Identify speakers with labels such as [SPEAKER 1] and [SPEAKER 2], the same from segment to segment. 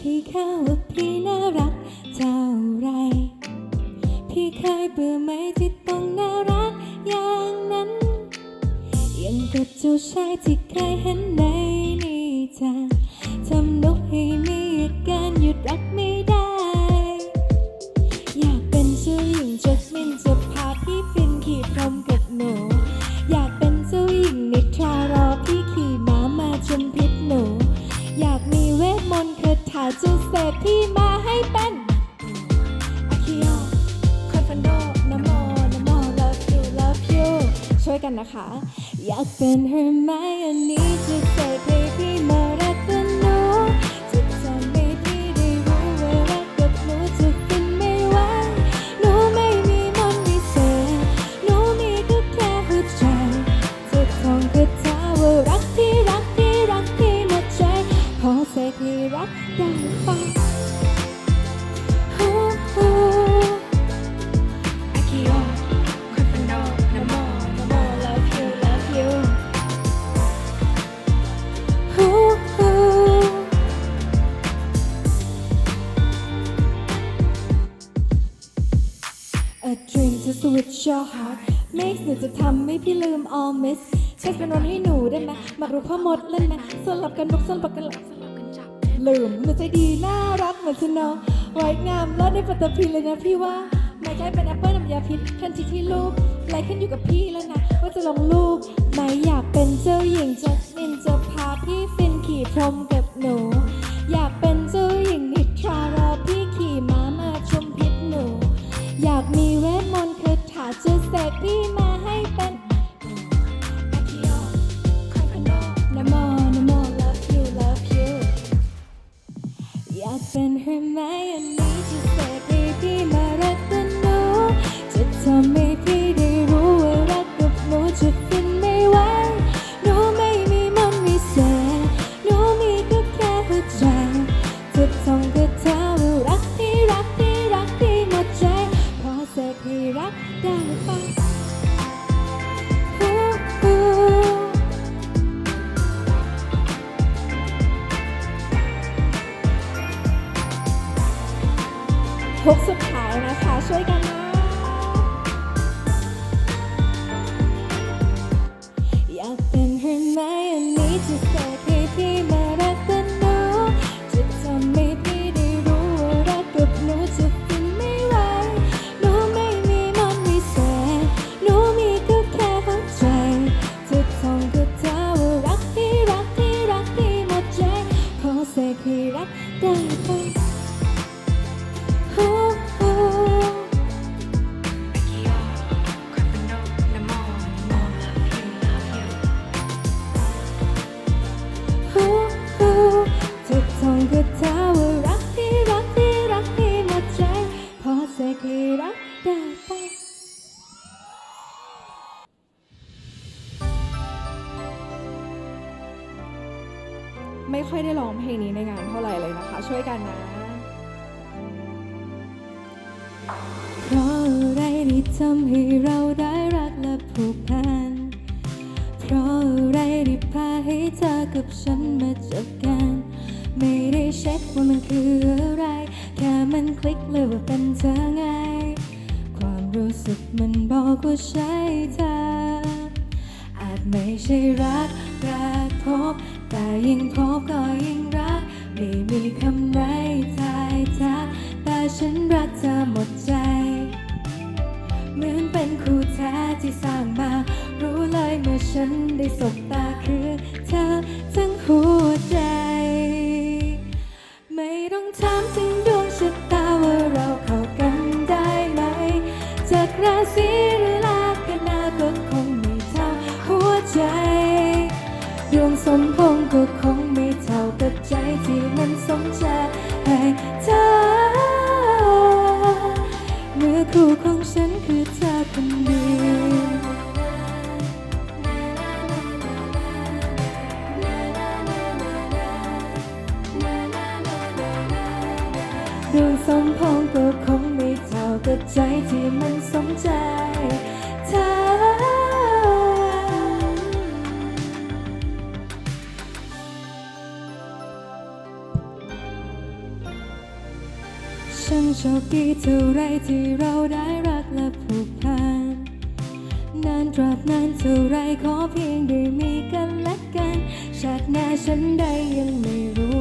[SPEAKER 1] พี่เข้าว่าพี่น่ารักเท่าไร พี่เคยเบื่อไหมที่ต้องน่ารักอย่างนั้น ยังกับเจ้าชายที่เคยเห็นในนิทาน พี่มาให้เป็นอาคิโอคอนฟันโดนโมนโม love you love you ช่วยกันนะคะ อยากเป็นเธอไหมอันี่จะเสกให้พี่มา อาคิโอคอนฟันโดนะโมนะโม love you love you ฮู้ฮู้ A dream to switch your heart makes หนูจะทำให้พี่ลืม all miss เช็คเป็นวันให้หนูได้ไหมมารู้พ่อมดเล่นไหมสลับกันลุกสลับกันหลับสลับกันจับลืมหนูใจดีน่ารักเหมือนสโนว์ไว้งามแล้วในปัตตภีเลยนะพี่ว่า ไม่ใช้เป็นแอปเปิลน้ำยาพิษทันทีที่รูปไลค์ขึ้นอยู่กับพี่แล้วนะ ว่าจะลงรูปไหมอยากเป็นเจ้าหญิงจัสมินจะพาพี่ฟินขี่พรมกับหนู ได้ร้องเพ
[SPEAKER 2] ลงนี้ในงานเท่าไหร่เลยนะคะ ช่วยกันนะ
[SPEAKER 1] เพราะอะไรที่ทำให้เราได้รักและผูกพัน เพราะอะไรที่พาให้เธอกับฉันมาเจอกัน ไม่ได้เช็คว่ามันคืออะไร แค่มันคลิกเลยว่าเป็นเธอไง ความรู้สึกมันบอกว่าใช่เธอ อาจไม่ใช่รัก แต่ยิ่งพบก็ยิ่งรัก ไม่มีคำไหนทายทักแต่ฉันรักเธอหมดใจ เหมือนเป็นคู่แท้ที่สร้างมา รู้เลยเมื่อฉันได้สบตา มันสมใจให้เธอ เมื่อคู่ของฉันคือเธอคนเดียวดวงสมพงก็คงไม่เท่ากับใจที่มันสมใจ ช่างโชคดีเท่าไรที่เราได้รักและผูกพัน นานตราบนานเท่าไรขอเพียงได้มีกันและกันชาติหน้าฉันได้ยังไม่รู้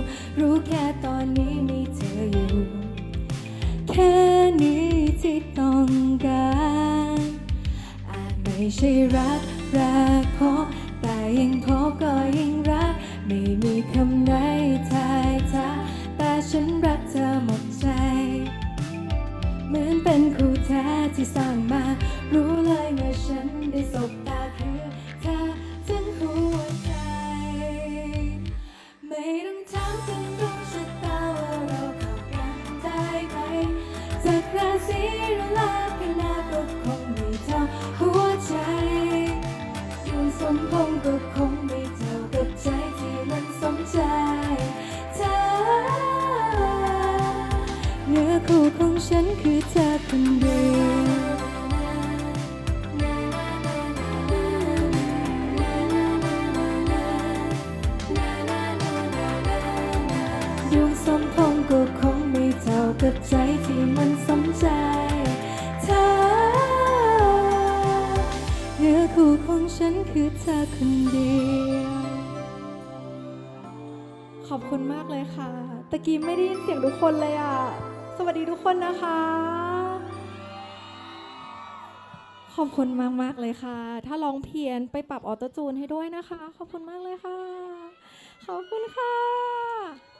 [SPEAKER 1] ของฉันคือเธอคนเดียว ขอ
[SPEAKER 2] บคุณมากเลยค่ะ ตะกี้ไม่ได้ยินเสียงทุกคนเลยอะ สวัสดีทุกคนนะคะ ขอบคุณมากมากเลยค่ะ ถ้าร้องเพี้ยนไปปรับออโต้จูนให้ด้วยนะคะ ขอบคุณมากเลยค่ะ ขอบคุณค่ะ